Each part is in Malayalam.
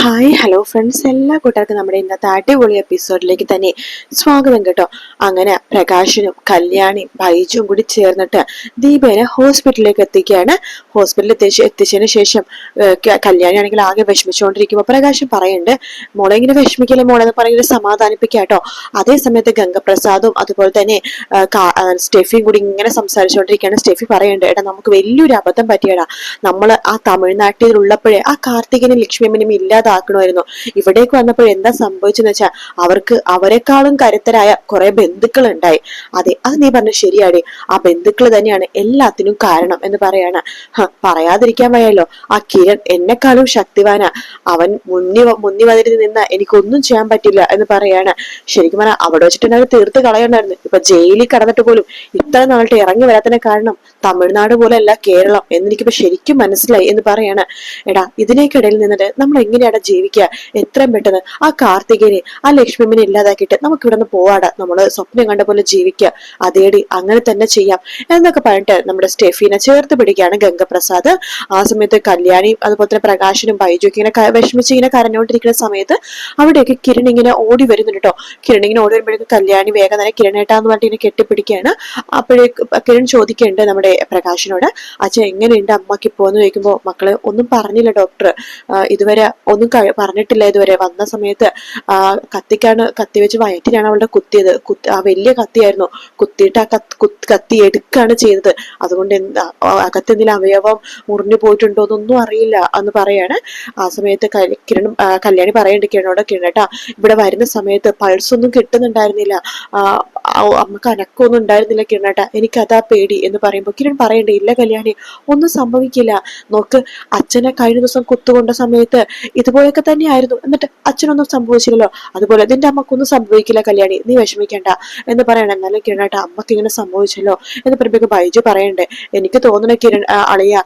ഹായ് ഹലോ ഫ്രണ്ട്സ് എല്ലാ കൂട്ടർക്കും നമ്മുടെ ഇന്നത്തെ അടിപൊളി എപ്പിസോഡിലേക്ക് തന്നെ സ്വാഗതം കേട്ടോ. അങ്ങനെ പ്രകാശനും കല്യാണിയും ബൈജും കൂടി ചേർന്നിട്ട് ദീപേനെ ഹോസ്പിറ്റലിലേക്ക് എത്തിക്കുകയാണ്. ഹോസ്പിറ്റലിൽ എത്തിച്ച് എത്തിച്ചതിന് ശേഷം കല്യാണി ആണെങ്കിൽ ആകെ വിഷമിച്ചുകൊണ്ടിരിക്കുമ്പോൾ പ്രകാശൻ പറയുന്നുണ്ട് മോളെ ഇങ്ങനെ വിഷമിക്കല്ലേ മോളെ? എന്ന് പറയുന്നത് സമാധാനിപ്പിക്കുക കേട്ടോ. അതേ സമയത്ത് ഗംഗപ്രസാദും അതുപോലെ തന്നെ സ്റ്റെഫിയും കൂടി ഇങ്ങനെ സംസാരിച്ചുകൊണ്ടിരിക്കുകയാണ്. സ്റ്റെഫി പറയുന്നുണ്ട് എടാ നമുക്ക് വലിയൊരു അബദ്ധം പറ്റിയടാ. നമ്മൾ ആ തമിഴ്നാട്ടിൽ ഉള്ളപ്പോഴേ ആ കാർത്തികനും ലക്ഷ്മിയമ്മനും ഇല്ലാതാക്കണമായിരുന്നു. ഇവിടേക്ക് വന്നപ്പോൾ എന്താ സംഭവിച്ചെന്ന് വെച്ചാൽ അവർക്ക് അവരെക്കാളും കരുത്തരായ കുറെ ബന്ധുക്കൾ ഉണ്ടായി അതെ അത് നീ പറഞ്ഞ ശരിയാടി. ആ ബന്ധുക്കൾ തന്നെയാണ് എല്ലാത്തിനും കാരണം എന്ന് പറയാണ്. പറയാതിരിക്കാൻ വയ്യല്ലോ ആ കിരൺ എന്നെക്കാളും ശക്തിവാനാ. അവൻ മുന്നി മുന്നി വന്നിരുന്ന് നിന്ന എനിക്കൊന്നും ചെയ്യാൻ പറ്റില്ല എന്ന് പറയാണ്. ശരിക്കും പറഞ്ഞാൽ അവിടെ വെച്ചിട്ട് അവർ തീർത്ത് കളയണ്ടായിരുന്നു. ഇപ്പൊ ജയിലിൽ കടന്നിട്ട് പോലും ഇത്ര നാളിട്ട് ഇറങ്ങി വരാത്തതിന് കാരണം തമിഴ്നാട് പോലെയല്ല കേരളം. എന്നെനിക്കിപ്പോ ശരിക്കും മനസ്സിലായി എന്ന് പറയാണ്. എടാ ഇതിനേക്കിടയിൽ നിന്നിട്ട് നമ്മൾ എങ്ങനെയാടാ ജീവിക്കുക. എത്രയും പെട്ടെന്ന് ആ കാർത്തികനെ ആ ലക്ഷ്മിമിനെ ഇല്ലാതാക്കിയിട്ട് നമുക്ക് ഇവിടെ നിന്ന് പോവാടാ. നമ്മൾ സ്വപ്നം കണ്ട പോലെ ജീവിക്കുക. അതേടി അങ്ങനെ തന്നെ ചെയ്യാം. എന്നൊക്കെ പറഞ്ഞിട്ട് നമ്മുടെ സ്റ്റെഫീനെ ചേർത്ത് പിടിക്കുകയാണ് ഗംഗപ്രസാദ്. ആ സമയത്ത് കല്യാണി അതുപോലെ തന്നെ പ്രകാശനും ബൈജു ഇങ്ങനെ വിഷമിച്ച് ഇങ്ങനെ കരഞ്ഞുകൊണ്ടിരിക്കുന്ന സമയത്ത് അവിടെയൊക്കെ കിരൺ ഇങ്ങനെ ഓടി വരുന്നുണ്ട് കേട്ടോ കിരൺ ഇങ്ങനെ ഓടി വരുമ്പോഴേക്കും കല്യാണി വേഗം തന്നെ കിരണേട്ടാന്ന് പറഞ്ഞിട്ട് ഇങ്ങനെ കെട്ടിപ്പിടിക്കുകയാണ്. അപ്പോഴേക്ക് കിരൺ ചോദിക്കുന്നുണ്ട് നമ്മുടെ പ്രകാശനോട് അച്ഛൻ എങ്ങനെയുണ്ട് അമ്മയ്ക്ക് ഇപ്പോ എന്ന് ചോദിക്കുമ്പോ മക്കളെ ഒന്നും പറഞ്ഞില്ല ഡോക്ടർ. ഇതുവരെ ഒന്നും കഴി- പറഞ്ഞിട്ടില്ല ഇതുവരെ. വന്ന സമയത്ത് കത്തിക്കാണ് കത്തി വെച്ച് വയറ്റിലാണ് അവളുടെ കുത്തിയത്. കുത്തി ആ വലിയ കത്തിയായിരുന്നു. കുത്തിയിട്ട് ആ കത്ത് എടുക്കുകയാണ് ചെയ്തത്. അതുകൊണ്ട് എന്താ ആ കത്തി എന്തെങ്കിലും അവയവം മുറിഞ്ഞു പോയിട്ടുണ്ടോ എന്നൊന്നും അറിയില്ല എന്ന് പറയാണ്. ആ സമയത്ത് കിരൺ കല്യാണി പറയേണ്ട കിരണോട് കിരണേട്ടാ ഇവിടെ വരുന്ന സമയത്ത് പൾസ് ഒന്നും കിട്ടുന്നുണ്ടായിരുന്നില്ല. അമ്മയ്ക്ക് അനക്കമൊന്നും ഉണ്ടായിരുന്നില്ല കിരണേട്ടാ. എനിക്കതാ പേടി എന്ന് പറയുമ്പോൾ കിരൺ പറയണ്ടേ ഇല്ല കല്യാണി ഒന്നും സംഭവിക്കില്ല. നോക്ക് അച്ഛനെ കഴിഞ്ഞ ദിവസം കുത്തുകൊണ്ട സമയത്ത് ഇതുപോലെയൊക്കെ തന്നെയായിരുന്നു. എന്നിട്ട് അച്ഛനൊന്നും സംഭവിച്ചില്ലല്ലോ. അതുപോലെ നിന്റെ അമ്മക്കൊന്നും സംഭവിക്കില്ല കല്യാണി. നീ വിഷമിക്കേണ്ട എന്ന് പറയണം. എന്നാലും കിരണേട്ട അമ്മയ്ക്ക് ഇങ്ങനെ സംഭവിച്ചല്ലോ എന്ന് പറയുമ്പോൾ ബൈജു പറയണ്ടേ. എനിക്ക് തോന്നുന്ന കിരൺ അളിയ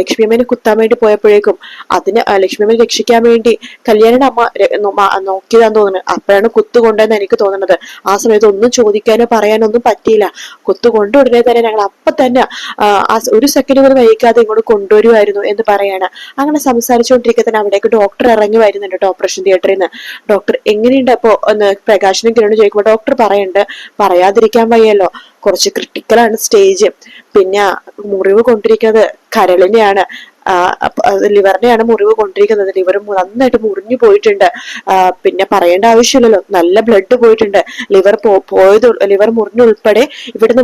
ലക്ഷ്മിയമ്മേനെ കുത്താൻ വേണ്ടി പോയപ്പോഴേക്കും അതിന് ലക്ഷ്മിയമ്മനെ രക്ഷിക്കാൻ വേണ്ടി കല്യാണിയുടെ അമ്മ നോക്കിയതാന്ന് തോന്നുന്നത് അപ്പോഴാണ് കുത്തു കൊണ്ടെന്ന് എനിക്ക് തോന്നുന്നത് ആ സമയത്ത് ഒന്നും ചോദിക്കാനോ പറയാനോ ഒന്നും പറ്റിയില്ല. കുത്തു കൊണ്ട ഉടനെ തന്നെ ഞങ്ങൾ അപ്പൊ തന്നെ ഒരു സെക്കൻഡ് പോലും വൈകാതെ ഇങ്ങോട്ട് കൊണ്ടുവരുമായിരുന്നു എന്ന് പറയാണ്. അങ്ങനെ സംസാരിച്ചുകൊണ്ടിരിക്കുന്ന അവിടേക്ക് ഡോക്ടർ ഇറങ്ങി വരുന്നുണ്ട് കേട്ടോ ഓപ്പറേഷൻ തിയേറ്ററിൽ നിന്ന് ഡോക്ടർ എങ്ങനെയുണ്ട് അപ്പോ? ഒന്ന് പ്രകാശനും കിരണും ചോദിക്കുമ്പോൾ ഡോക്ടർ പറയുന്നുണ്ട് പറയാതിരിക്കാൻ വയ്യല്ലോ. കുറച്ച് ക്രിട്ടിക്കലാണ് സ്റ്റേജ് പിന്നെ മുറിവ് കൊണ്ടിരിക്കുന്നത് കരളിനെയാണ്. ലിവറിനെയാണ് മുറിവ് കൊണ്ടിരിക്കുന്നത്. ലിവർ നന്നായിട്ട് മുറിഞ്ഞു പോയിട്ടുണ്ട്. പിന്നെ പറയേണ്ട ആവശ്യമില്ലല്ലോ. നല്ല ബ്ലഡ് പോയിട്ടുണ്ട്. ലിവർ പോയത് ലിവർ മുറിഞ്ഞുൾപ്പെടെ ഇവിടുന്ന്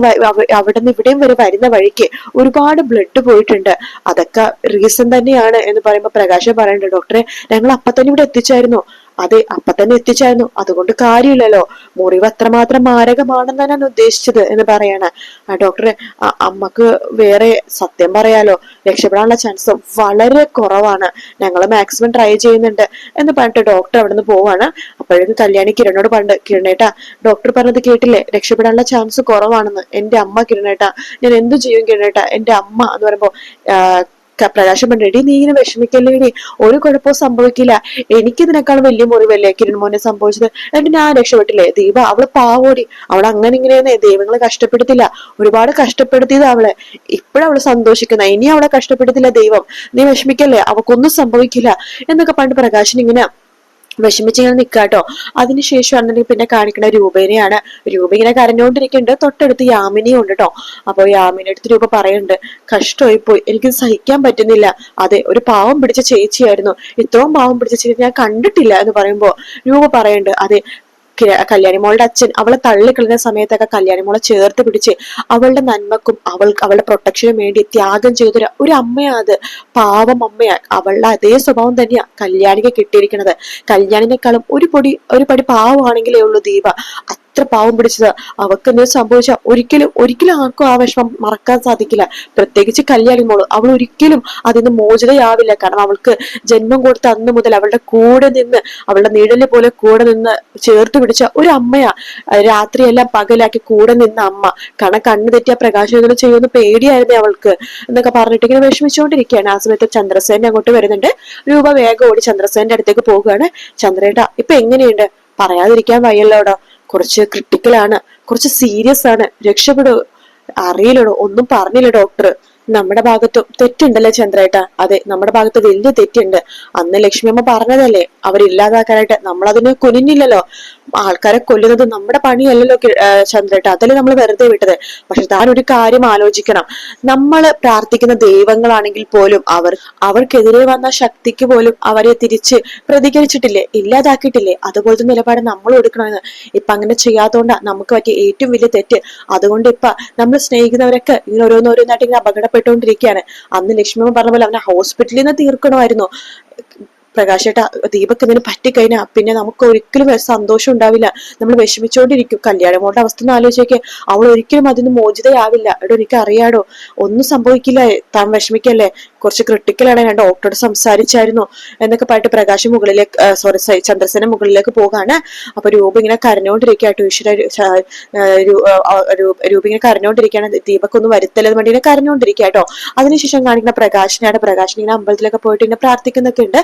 അവിടുന്ന് ഇവിടെയും വരെ വരുന്ന വഴിക്ക് ഒരുപാട് ബ്ലഡ് പോയിട്ടുണ്ട്. അതൊക്കെ റീസൺ തന്നെയാണ് എന്ന് പറയുമ്പോൾ പ്രകാശം പറയുന്നുണ്ട് ഡോക്ടറെ ഞങ്ങൾ അപ്പൊ തന്നെ ഇവിടെ എത്തിച്ചായിരുന്നു? അതെ അപ്പൊ തന്നെ എത്തിച്ചായിരുന്നു അതുകൊണ്ട് കാര്യമില്ലല്ലോ. മുറിവ് അത്രമാത്രം മാരകമാണെന്നാണ് ഞാൻ ഉദ്ദേശിച്ചത് എന്ന് പറയാണ്. ആ ഡോക്ടറെ അമ്മയ്ക്ക് വേറെ സത്യം പറയാലോ. രക്ഷപ്പെടാനുള്ള ചാൻസ് വളരെ കുറവാണ്. ഞങ്ങൾ മാക്സിമം ട്രൈ ചെയ്യുന്നുണ്ട് എന്ന് പറഞ്ഞിട്ട് ഡോക്ടർ അവിടെ നിന്ന് പോവാണ്. അപ്പോഴേക്കും കല്യാണി കിരണോട് പണ്ട് കിരണേട്ടാ ഡോക്ടർ പറഞ്ഞത് കേട്ടില്ലേ? രക്ഷപ്പെടാനുള്ള ചാൻസ് കുറവാണെന്ന്. എന്റെ അമ്മ കിരണേട്ടാ ഞാൻ എന്തു ചെയ്യും കിരണേട്ടാ? എന്റെ അമ്മ എന്ന് പറയുമ്പോ ആ, ക- പ്രകാശം പണ്ടേടി നീ ഇങ്ങനെ വിഷമിക്കല്ലേടി ഒരു കുഴപ്പവും സംഭവിക്കില്ല. എനിക്ക് ഇതിനേക്കാൾ വലിയ മുറിവല്ലേ കിരൺ മോനെ സംഭവിച്ചത്? എന്നിട്ട് ഞാൻ രക്ഷപ്പെട്ടില്ലേ? ദീപ അവൾ പാവോടി. അവൾ അങ്ങനെ ഇങ്ങനെയെന്നേ. ദൈവങ്ങളെ കഷ്ടപ്പെടുത്തില്ല. ഒരുപാട് കഷ്ടപ്പെടുത്തിയത് അവളെ. ഇപ്പോഴവൾ സന്തോഷിക്കുന്ന. ഇനി അവളെ കഷ്ടപ്പെടുത്തില്ല ദൈവം. നീ വിഷമിക്കല്ലേ? അവക്കൊന്നും സംഭവിക്കില്ല. എന്നൊക്കെ പണ്ട് പ്രകാശൻ ഇങ്ങനെ വിഷമിച്ചിങ്ങനെ നിൽക്കാട്ടോ അതിനുശേഷം ആണെന്നുണ്ടെങ്കിൽ പിന്നെ കാണിക്കുന്ന രൂപേനെയാണ്. രൂപ ഇങ്ങനെ കരഞ്ഞുകൊണ്ടിരിക്കുന്നുണ്ട് തൊട്ടടുത്ത് യാമിനിയും ഉണ്ട് കേട്ടോ അപ്പൊ യാമിനി അടുത്ത് രൂപ പറയുന്നുണ്ട് കഷ്ടമായി പോയി എനിക്ക് സഹിക്കാൻ പറ്റുന്നില്ല. അതെ ഒരു പാവം പിടിച്ച ചേച്ചിയായിരുന്നു. ഇത്രയും പാവം പിടിച്ച ചേച്ചി ഞാൻ കണ്ടിട്ടില്ല എന്ന് പറയുമ്പോ രൂപ പറയുന്നുണ്ട് അതെ കല്യാണിമോളുടെ അച്ഛൻ അവളെ തള്ളിക്കളഞ്ഞ സമയത്തൊക്കെ കല്യാണിമോളെ ചേർത്ത് പിടിച്ച് അവളുടെ നന്മക്കും അവൾ അവളുടെ പ്രൊട്ടക്ഷനും വേണ്ടി ത്യാഗം ചെയ്തൊരു ഒരു അമ്മയാ അത്. പാവം അമ്മയാ. അവളുടെ അതേ സ്വഭാവം തന്നെയാ കല്യാണിക്ക് കിട്ടിയിരിക്കുന്നത് കല്യാണിനേക്കാളും ഒരു പൊടി ഒരു പടി പാവമാണെങ്കിലേ ഉള്ളൂ ദീപ. അത്ര പാവം പിടിച്ചത്. അവക്ക് എന്തെങ്കിലും സംഭവിച്ചാൽ ഒരിക്കലും ഒരിക്കലും ആർക്കും ആ വിഷമം മറക്കാൻ സാധിക്കില്ല. പ്രത്യേകിച്ച് കല്യാണി മോൾ. അവൾ ഒരിക്കലും അതിന് മോചിതയാവില്ല. കാരണം അവൾക്ക് ജന്മം കൊടുത്ത അന്ന് മുതൽ അവളുടെ കൂടെ നിന്ന് അവളുടെ നിഴൽ പോലെ കൂടെ നിന്ന് ചേർത്ത് പിടിച്ച ഒരു അമ്മയാ. രാത്രിയെല്ലാം പകലാക്കി കൂടെ നിന്ന അമ്മ. കാരണം കണ്ണു തെറ്റിയ പ്രകാശനം ചെയ്യുമെന്ന് പേടിയായിരുന്നേ അവൾക്ക്. എന്നൊക്കെ പറഞ്ഞിട്ട് ഇങ്ങനെ വിഷമിച്ചുകൊണ്ടിരിക്കുകയാണ് ആ സമയത്ത് ചന്ദ്രസേന അങ്ങോട്ട് വരുന്നുണ്ട്. രൂപ വേഗം ഓടി ചന്ദ്രസേന്റെ അടുത്തേക്ക് പോവുകയാണ്. ചന്ദ്രേട്ട ഇപ്പൊ എങ്ങനെയുണ്ട്? പറയാതിരിക്കാൻ വയ്യല്ലോടോ? കുറച്ച് ക്രിട്ടിക്കലാണ് കുറച്ച് സീരിയസ് ആണ്. രക്ഷപ്പെടൂ അറിയില്ലടോ ഒന്നും പറഞ്ഞില്ല ഡോക്ടർ നമ്മുടെ ഭാഗത്തും തെറ്റുണ്ടല്ലേ ചന്ദ്രേട്ട. അതെ നമ്മുടെ ഭാഗത്ത് വലിയ തെറ്റുണ്ട്. അന്ന് ലക്ഷ്മിയമ്മ പറഞ്ഞതല്ലേ അവരില്ലാതാക്കാനായിട്ട് അതിന് കുനിഞ്ഞില്ലല്ലോ. ആൾക്കാരെ കൊല്ലുന്നത് നമ്മുടെ പണിയല്ലല്ലോ ചന്ദ്രേട്ട. അതല്ലേ നമ്മൾ വെറുതെ വിട്ടത്. പക്ഷെ താൻ ഒരു കാര്യം ആലോചിക്കണം. നമ്മൾ പ്രാർത്ഥിക്കുന്ന ദൈവങ്ങളാണെങ്കിൽ പോലും അവർ അവർക്കെതിരെ വന്ന ശക്തിക്ക് പോലും അവരെ തിരിച്ച് പ്രതികരിച്ചിട്ടില്ലേ ഇല്ലാതാക്കിയിട്ടില്ലേ? അതുപോലത്തെ നിലപാട് നമ്മൾ എടുക്കണമെന്ന്. ഇപ്പൊ അങ്ങനെ ചെയ്യാത്തോണ്ടാ നമുക്ക് പറ്റിയ ഏറ്റവും വലിയ തെറ്റ്. അതുകൊണ്ട് ഇപ്പൊ നമ്മൾ സ്നേഹിക്കുന്നവരൊക്കെ ഇങ്ങനെ ഓരോന്നോരോന്നായിട്ട് ഇങ്ങനെ അപകടപ്പെട്ടുകൊണ്ടിരിക്കുകയാണ് അന്ന് ലക്ഷ്മി പറഞ്ഞ പോലെ അവനെ ഹോസ്പിറ്റലിൽ നിന്ന് തീർക്കണമായിരുന്നു. പ്രകാശേട്ട ദീപക്ക് ഇതിന് പറ്റിക്കഴിഞ്ഞാൽ പിന്നെ നമുക്ക് ഒരിക്കലും സന്തോഷം ഉണ്ടാവില്ല. നമ്മൾ വിഷമിച്ചുകൊണ്ടിരിക്കും. കല്യാണമോളുടെ അവസ്ഥ ഒന്ന് ആലോചിച്ചേക്ക്. അവൾ ഒരിക്കലും അതിന് മോചിതയാവില്ല. എടോ എനിക്ക് അറിയാടോ ഒന്നും സംഭവിക്കില്ല? താൻ വിഷമിക്കല്ലേ? കുറച്ച് ക്രിട്ടിക്കലാണ് ഞാൻ ഡോക്ടറോട് സംസാരിച്ചായിരുന്നു എന്നൊക്കെ പറഞ്ഞിട്ട് പ്രകാശ് മുകളിലേക്ക് സോറി ചന്ദ്രസേന മുകളിലേക്ക് പോകാണ്. അപ്പൊ രൂപ ഇങ്ങനെ കരഞ്ഞോണ്ടിരിക്കുക ഈശ്വര രൂപ ഇങ്ങനെ കരഞ്ഞോണ്ടിരിക്കുകയാണ്. ദീപക് ഒന്ന് വരുത്തല്ലെന്ന് വേണ്ടി ഇങ്ങനെ കരഞ്ഞോണ്ടിരിക്കുക കേട്ടോ അതിനുശേഷം കാണിക്കുന്ന പ്രകാശിനെയാണ് പ്രകാശൻ ഇങ്ങനെ അമ്പലത്തിലൊക്കെ പോയിട്ട് ഇങ്ങനെ പ്രാർത്ഥിക്കുന്നൊക്കെ ഉണ്ട്.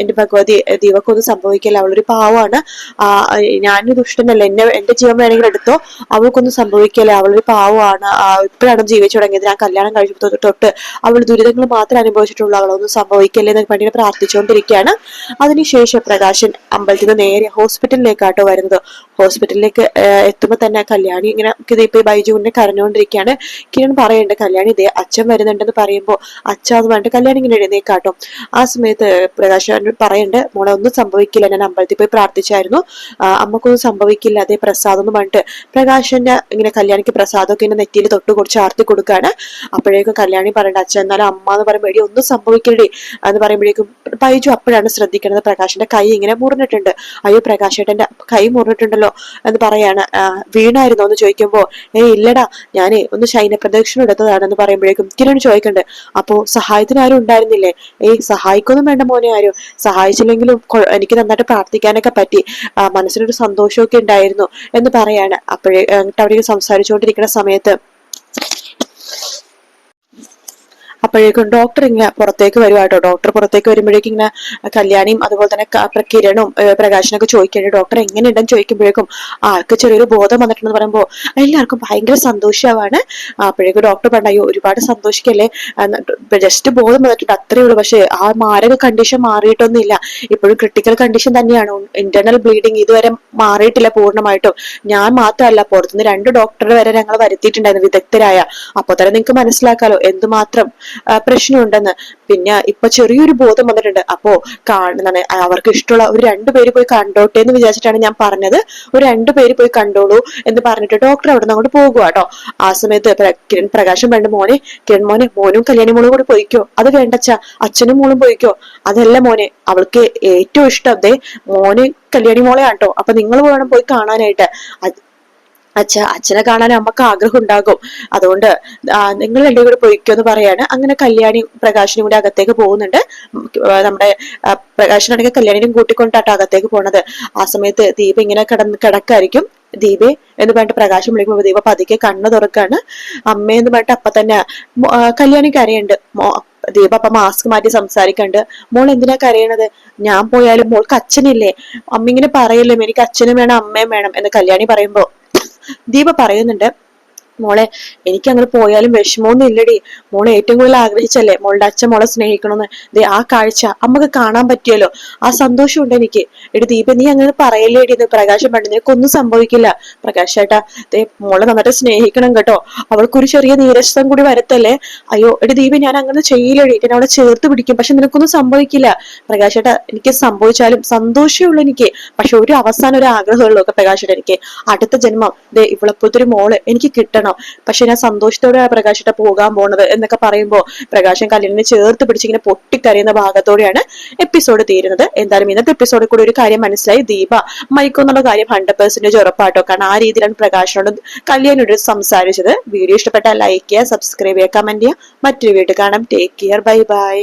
എന്റെ ഭഗവതി ദീപക് ഒന്നും സംഭവിക്കില്ല? അവളൊരു പാവമാണ്. ഞാനൊരു ദുഷ്ടനല്ല. എന്നെ എന്റെ ജീവൻ വേണമെങ്കിൽ എടുത്തോ. അവൾക്കൊന്നും സംഭവിക്കില്ല? അവളൊരു പാവമാണ്. ഇപ്പോഴാണ് ജീവിച്ചു തുടങ്ങിയത്. ഞാൻ കല്യാണം കഴിച്ചു തൊട്ട് അവൾ ദുരിതങ്ങൾ അനുഭവിച്ചിട്ടുള്ളൂ അവളൊന്നും സംഭവിക്കില്ല എന്നൊക്കെ വേണ്ടി പ്രാർത്ഥിച്ചുകൊണ്ടിരിക്കുകയാണ്. അതിനുശേഷം പ്രകാശൻ അമ്പലത്തിൽ നിന്ന് നേരെ ഹോസ്പിറ്റലിലേക്കാട്ടോ വരുന്നത്. ഹോസ്പിറ്റലിലേക്ക് എത്തുമ്പോൾ തന്നെ കല്യാണി ഇങ്ങനെ ഇപ്പൊ ബൈജു കൊണ്ട് കരഞ്ഞുകൊണ്ടിരിക്കുകയാണ്. കിരൺ പറയുന്നുണ്ട് കല്യാണി ഇതേ അച്ഛൻ വരുന്നുണ്ടെന്ന് പറയുമ്പോൾ അച്ഛ അത് പറഞ്ഞിട്ട് കല്യാണി ഇങ്ങനെ എഴുന്നേക്കാട്ടോ. ആ സമയത്ത് പ്രകാശൻ പറയുന്നുണ്ട് മോളെ ഒന്നും സംഭവിക്കില്ല. ഞാൻ അമ്പലത്തിൽ പോയി പ്രാർത്ഥിച്ചായിരുന്നു. അമ്മക്കൊന്നും സംഭവിക്കില്ല. അതേ പ്രസാദം എന്ന് പറഞ്ഞിട്ട് പ്രകാശന്റെ ഇങ്ങനെ കല്യാണിക്ക് പ്രസാദമൊക്കെ ഇങ്ങനെ നെറ്റിയിൽ തൊട്ട് കുറച്ച് ആർത്തി കൊടുക്കുകയാണ്. അപ്പോഴേക്കും കല്യാണി പറയണ്ട അച്ഛൻ എന്നാലും അമ്മ എന്ന് പറയുമ്പോൾ എടി ഒന്നും സംഭവിക്കണ്ടേ എന്ന് പറയുമ്പോഴേക്കും ബൈജു അപ്പോഴാണ് ശ്രദ്ധിക്കുന്നത്. പ്രകാശന്റെ കൈ ഇങ്ങനെ മുറിഞ്ഞിട്ടുണ്ട്. അയ്യോ പ്രകാശേട്ടന്റെ കൈ മുറിഞ്ഞിട്ടുണ്ടല്ലോ എന്ന് പറയാണ്. വീണായിരുന്നോ എന്ന് ചോദിക്കുമ്പോൾ ഏ ഇല്ലടാ ഞാനേ ഒന്ന് ശൈന പ്രദക്ഷിണം എടുത്തതാണെന്ന് പറയുമ്പോഴേക്കും കിരൺ ചോദിക്കണ്ട് അപ്പോ സഹായത്തിന് ആരും ഉണ്ടായിരുന്നില്ലേ? ഏയ് സഹായിക്കൊന്നും വേണ്ട മോനെ ആരും സഹായിച്ചില്ലെങ്കിലും എനിക്ക് നന്നായിട്ട് പ്രാർത്ഥിക്കാനൊക്കെ പറ്റി. മനസ്സിനൊരു സന്തോഷമൊക്കെ ഉണ്ടായിരുന്നു എന്ന് പറയാണ്. അപ്പോഴേ അവിടെ സംസാരിച്ചുകൊണ്ടിരിക്കുന്ന സമയത്ത് അപ്പോഴേക്കും ഡോക്ടർ ഇങ്ങനെ പുറത്തേക്ക് വരുവാട്ടോ. ഡോക്ടർ പുറത്തേക്ക് വരുമ്പോഴേക്കും ഇങ്ങനെ കല്യാണിയും അതുപോലെ തന്നെ കിരണും പ്രകാശനൊക്കെ ചോദിക്കേണ്ടി ഡോക്ടർ എങ്ങനെയുണ്ടെന്ന് ചോദിക്കുമ്പോഴേക്കും ആൾക്ക് ചെറിയൊരു ബോധം വന്നിട്ടുണ്ടെന്ന് പറയുമ്പോൾ എല്ലാവർക്കും ഭയങ്കര സന്തോഷമാവാണ് അപ്പോഴേക്കും ഡോക്ടർ പറഞ്ഞു ഒരുപാട് സന്തോഷിക്കല്ലേ? ജസ്റ്റ് ബോധം വന്നിട്ടുണ്ട്. അത്രയേ ഉള്ളൂ. പക്ഷേ ആ മാരക കണ്ടീഷൻ മാറിയിട്ടൊന്നുമില്ല. ഇപ്പോഴും ക്രിട്ടിക്കൽ കണ്ടീഷൻ തന്നെയാണ്. ഇന്റേണൽ ബ്ലീഡിങ് ഇതുവരെ മാറിയിട്ടില്ല പൂർണമായിട്ടും. ഞാൻ മാത്രമല്ല പുറത്തുനിന്ന് രണ്ട് ഡോക്ടറെ വരെ ഞങ്ങൾ വരുത്തിയിട്ടുണ്ടായിരുന്നു. വിദഗ്ധരായ. അപ്പോൾ തന്നെ നിങ്ങൾക്ക് മനസ്സിലാക്കാലോ എന്തുമാത്രം പ്രശ്നമുണ്ടെന്ന്. പിന്നെ ഇപ്പൊ ചെറിയൊരു ബോധം വന്നിട്ടുണ്ട്. അപ്പോ കാണുന്ന അവർക്ക് ഇഷ്ടമുള്ള ഒരു രണ്ടുപേര് പോയി കണ്ടോട്ടെ എന്ന് വിചാരിച്ചിട്ടാണ് ഞാൻ പറഞ്ഞത്. ഒരു രണ്ടുപേര് പോയി കണ്ടോളൂ എന്ന് പറഞ്ഞിട്ട് ഡോക്ടർ അവിടെ നിന്ന് അങ്ങോട്ട് പോകുക കേട്ടോ. ആ സമയത്ത് കിരൺ പ്രകാശം വേണ്ട മോനെ കിരൺ മോനെ മോനും കല്യാണി മോളും കൂടി പോയിക്കോ. അത് വേണ്ടച്ച അച്ഛനും മോളും പോയിക്കോ. അതല്ല മോനെ അവൾക്ക് ഏറ്റവും ഇഷ്ടം അതെ മോനെ കല്യാണി മോളെ ആട്ടോ അപ്പൊ നിങ്ങൾ വേണം പോയി കാണാനായിട്ട്. അച്ഛ അച്ഛനെ കാണാൻ അമ്മയ്ക്ക് ആഗ്രഹം ഉണ്ടാകും അതുകൊണ്ട് നിങ്ങൾ രണ്ടു കൂടെ പോയിക്കോ എന്ന് പറയാണ്. അങ്ങനെ കല്യാണി പ്രകാശിനും കൂടി അകത്തേക്ക് പോകുന്നുണ്ട്. നമ്മുടെ പ്രകാശനാണെങ്കിൽ കല്യാണിനും കൂട്ടിക്കൊണ്ടാട്ടോ അകത്തേക്ക് പോണത്. ആ സമയത്ത് ദീപ ഇങ്ങനെ കിടന്ന് കിടക്കായിരിക്കും. ദീപേ എന്ന് പറഞ്ഞിട്ട് പ്രകാശം വിളിക്കുമ്പോൾ ദീപ പതുക്കെ കണ്ണു തുറക്കാണ്. അമ്മയെന്ന് പറഞ്ഞിട്ട് അപ്പൊ തന്നെ കല്യാണി കരയുണ്ട്. ദീപ അപ്പൊ മാസ്ക് മാറ്റി സംസാരിക്കണ്ട് മോൾ എന്തിനാ കരയണത്? ഞാൻ പോയാലും മോൾക്ക് അച്ഛനില്ലേ? അമ്മ ഇങ്ങനെ പറയല്ലേ എനിക്ക് അച്ഛനും വേണം അമ്മയും വേണം എന്ന് കല്യാണി പറയുമ്പോ ദീപ പറയുന്നുണ്ട് മോളെ എനിക്ക് അങ്ങനെ പോയാലും വിഷമമൊന്നും ഇല്ലടി മോളെ ഏറ്റവും കൂടുതൽ ആഗ്രഹിച്ചല്ലേ മോളുടെ അച്ഛൻ മോളെ സ്നേഹിക്കണമെന്ന് ദേ ആ കാഴ്ച അമ്മയ്ക്ക് കാണാൻ പറ്റിയല്ലോ. ആ സന്തോഷമുണ്ട് എനിക്ക്. എടി ദീപ നീ അങ്ങനെ പറയല്ലേ എടി പ്രകാശം പണ്ട്. നിനക്കൊന്നും സംഭവിക്കില്ല. പ്രകാശ് ചേട്ടാ ദേ മോളെ നന്നായിട്ട് സ്നേഹിക്കണം കേട്ടോ. അവൾക്കൊരു ചെറിയ നീരസം കൂടി വരത്തല്ലേ? അയ്യോ എടി ദീപ ഞാൻ അങ്ങനെ ചെയ്യില്ലടി. ഞാൻ അവളെ ചേർത്ത് പിടിക്കും. പക്ഷെ നിനക്കൊന്നും സംഭവിക്കില്ല. പ്രകാശേട്ടാ എനിക്ക് സംഭവിച്ചാലും സന്തോഷമുള്ളൂ എനിക്ക്. പക്ഷെ ഒരു അവസാനം ഒരു ആഗ്രഹമുള്ളൂ ഒക്കെ പ്രകാശേട്ടാ എനിക്ക്. അടുത്ത ജന്മം ദേ ഇവളെപ്പോഴത്തെ ഒരു മോൾ എനിക്ക് കിട്ടണം. വേണം പക്ഷെ ഞാൻ സന്തോഷത്തോടെ ആ പ്രകാശിട്ട് പോകാൻ പോണത് എന്നൊക്കെ പറയുമ്പോൾ പ്രകാശൻ കല്യാണിനെ ചേർത്ത് പിടിച്ചിങ്ങനെ പൊട്ടിക്കരയുന്ന ഭാഗത്തോടെയാണ് എപ്പിസോഡ് തീരുന്നത്. എന്തായാലും ഇന്നത്തെ എപ്പിസോഡിൽ കൂടി ഒരു കാര്യം മനസ്സിലായി. ദീപ മൈക്കോ എന്നുള്ള കാര്യം ഹൺഡ്രഡ് പെർസെന്റേജ് ഉറപ്പാട്ടോ കാരണം ആ രീതിയിലാണ് പ്രകാശനോട് കല്യാണിനോട് സംസാരിച്ചത്. വീഡിയോ ഇഷ്ടപ്പെട്ടാൽ ലൈക്ക് ചെയ്യുക സബ്സ്ക്രൈബ് ചെയ്യുക കമന്റ് ചെയ്യുക. മറ്റൊരു വീട്ടിൽ കാണാം. Take care bye bye